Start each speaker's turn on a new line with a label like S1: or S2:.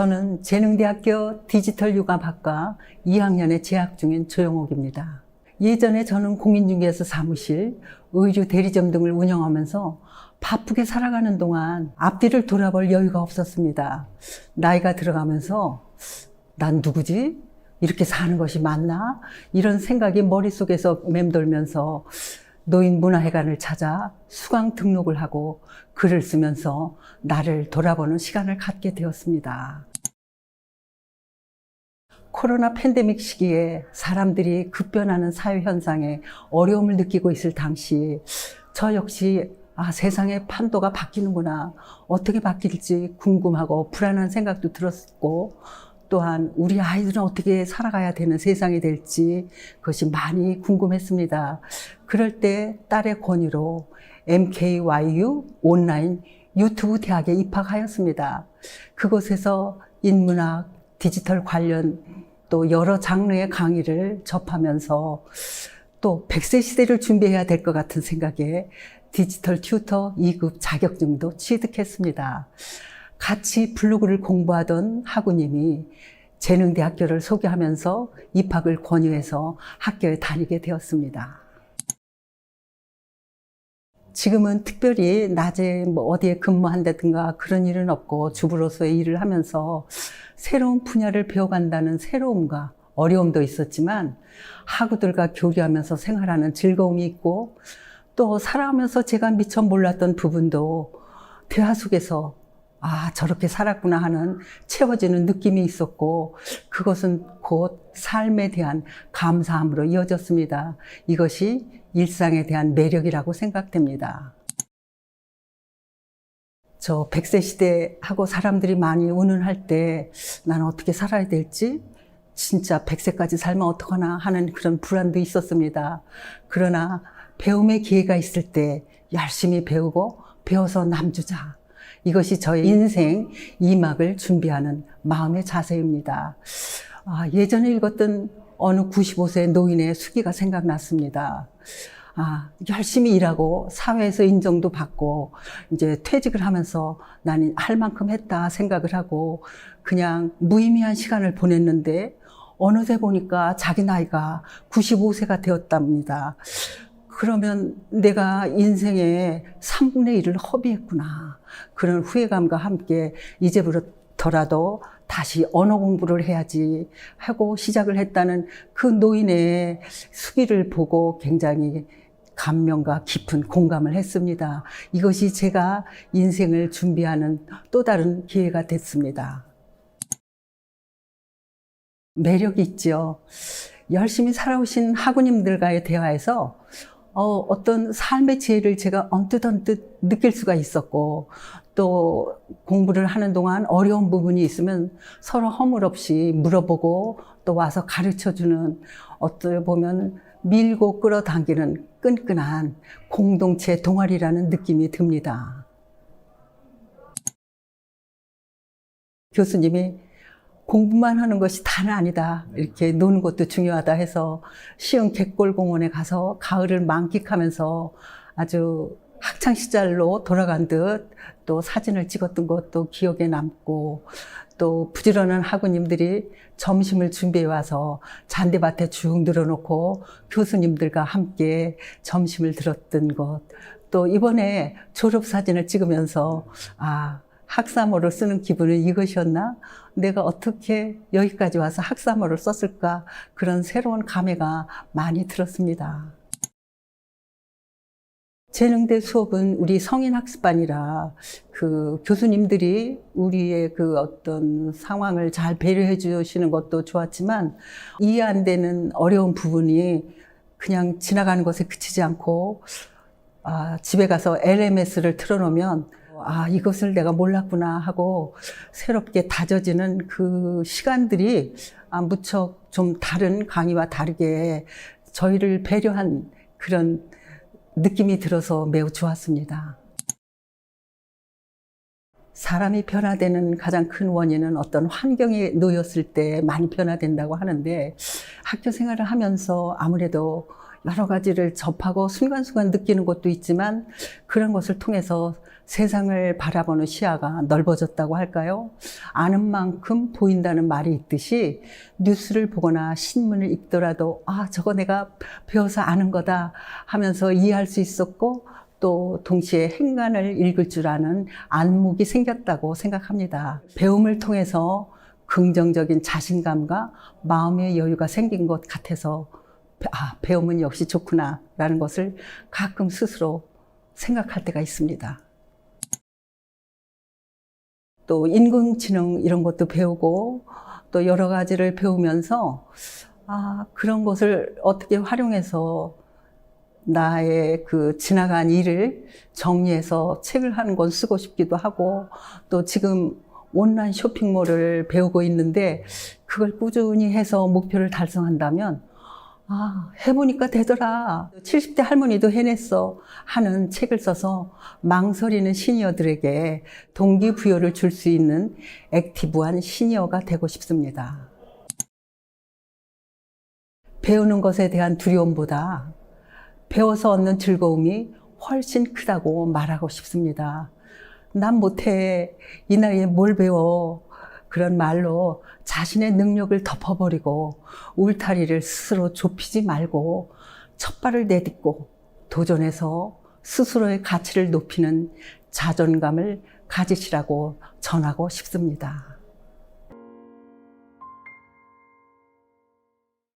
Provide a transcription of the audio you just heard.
S1: 저는 재능대학교 디지털 육아학과 2학년에 재학 중인 조영옥입니다. 예전에 저는 공인중개사 사무실, 의류 대리점 등을 운영하면서 바쁘게 살아가는 동안 앞뒤를 돌아볼 여유가 없었습니다. 나이가 들어가면서 난 누구지? 이렇게 사는 것이 맞나? 이런 생각이 머릿속에서 맴돌면서 노인 문화회관을 찾아 수강 등록을 하고 글을 쓰면서 나를 돌아보는 시간을 갖게 되었습니다. 코로나 팬데믹 시기에 사람들이 급변하는 사회 현상에 어려움을 느끼고 있을 당시 저 역시 아, 세상의 판도가 바뀌는구나. 어떻게 바뀔지 궁금하고 불안한 생각도 들었고 또한 우리 아이들은 어떻게 살아가야 되는 세상이 될지 그것이 많이 궁금했습니다. 그럴 때 딸의 권유로 MKYU 온라인 유튜브 대학에 입학하였습니다. 그곳에서 인문학, 디지털 관련 또 여러 장르의 강의를 접하면서 또 100세 시대를 준비해야 될 것 같은 생각에 디지털 튜터 2급 자격증도 취득했습니다. 같이 블로그를 공부하던 학우님이 재능대학교를 소개하면서 입학을 권유해서 학교에 다니게 되었습니다. 지금은 특별히 낮에 뭐 어디에 근무한다든가 그런 일은 없고 주부로서의 일을 하면서 새로운 분야를 배워간다는 새로움과 어려움도 있었지만 학우들과 교류하면서 생활하는 즐거움이 있고 또 살아가면서 제가 미처 몰랐던 부분도 대화 속에서 아, 저렇게 살았구나 하는 채워지는 느낌이 있었고, 그것은 곧 삶에 대한 감사함으로 이어졌습니다. 이것이 일상에 대한 매력이라고 생각됩니다. 저 100세 시대하고 사람들이 많이 운운할 때 나는 어떻게 살아야 될지 진짜 100세까지 살면 어떡하나 하는 그런 불안도 있었습니다. 그러나 배움의 기회가 있을 때 열심히 배우고 배워서 남주자. 이것이 저의 인생 2막을 준비하는 마음의 자세입니다. 아, 예전에 읽었던 어느 95세 노인의 수기가 생각났습니다. 아, 열심히 일하고 사회에서 인정도 받고 이제 퇴직을 하면서 나는 할 만큼 했다 생각을 하고 그냥 무의미한 시간을 보냈는데 어느새 보니까 자기 나이가 95세가 되었답니다. 그러면 내가 인생의 3분의 1을 허비했구나. 그런 후회감과 함께 이제부터라도 다시 언어 공부를 해야지 하고 시작을 했다는 그 노인의 수기를 보고 굉장히 감명과 깊은 공감을 했습니다. 이것이 제가 인생을 준비하는 또 다른 기회가 됐습니다. 매력이 있죠. 열심히 살아오신 학우님들과의 대화에서 어, 어떤 삶의 지혜를 제가 언뜻 언뜻 느낄 수가 있었고 또 공부를 하는 동안 어려운 부분이 있으면 서로 허물 없이 물어보고 또 와서 가르쳐 주는 어떻게 보면 밀고 끌어당기는 끈끈한 공동체 동아리라는 느낌이 듭니다. 교수님이 공부만 하는 것이 다는 아니다. 이렇게 노는 것도 중요하다 해서 시흥 갯골공원에 가서 가을을 만끽하면서 아주 학창 시절로 돌아간 듯 또 사진을 찍었던 것도 기억에 남고 또 부지런한 학우님들이 점심을 준비해 와서 잔디밭에 쭉 늘어놓고 교수님들과 함께 점심을 들었던 것. 또 이번에 졸업 사진을 찍으면서 아, 학사모를 쓰는 기분은 이것이었나? 내가 어떻게 여기까지 와서 학사모를 썼을까? 그런 새로운 감회가 많이 들었습니다. 재능대 수업은 우리 성인 학습반이라 그 교수님들이 우리의 그 어떤 상황을 잘 배려해 주시는 것도 좋았지만 이해 안 되는 어려운 부분이 그냥 지나가는 것에 그치지 않고 아, 집에 가서 LMS를 틀어놓으면 아, 이것을 내가 몰랐구나 하고 새롭게 다져지는 그 시간들이 아, 무척 좀 다른 강의와 다르게 저희를 배려한 그런 느낌이 들어서 매우 좋았습니다. 사람이 변화되는 가장 큰 원인은 어떤 환경에 놓였을 때 많이 변화된다고 하는데 학교 생활을 하면서 아무래도 여러 가지를 접하고 순간순간 느끼는 것도 있지만 그런 것을 통해서 세상을 바라보는 시야가 넓어졌다고 할까요? 아는 만큼 보인다는 말이 있듯이 뉴스를 보거나 신문을 읽더라도 아, 저거 내가 배워서 아는 거다 하면서 이해할 수 있었고 또 동시에 행간을 읽을 줄 아는 안목이 생겼다고 생각합니다. 배움을 통해서 긍정적인 자신감과 마음의 여유가 생긴 것 같아서 아, 배움은 역시 좋구나라는 것을 가끔 스스로 생각할 때가 있습니다. 또 인공지능 이런 것도 배우고 또 여러 가지를 배우면서 아, 그런 것을 어떻게 활용해서 나의 그 지나간 일을 정리해서 책을 한 권 쓰고 싶기도 하고 또 지금 온라인 쇼핑몰을 배우고 있는데 그걸 꾸준히 해서 목표를 달성한다면 아, 해보니까 되더라. 70대 할머니도 해냈어. 하는 책을 써서 망설이는 시니어들에게 동기부여를 줄 수 있는 액티브한 시니어가 되고 싶습니다. 배우는 것에 대한 두려움보다 배워서 얻는 즐거움이 훨씬 크다고 말하고 싶습니다. 난 못해. 이 나이에 뭘 배워. 그런 말로 자신의 능력을 덮어버리고 울타리를 스스로 좁히지 말고 첫 발을 내딛고 도전해서 스스로의 가치를 높이는 자존감을 가지시라고 전하고 싶습니다.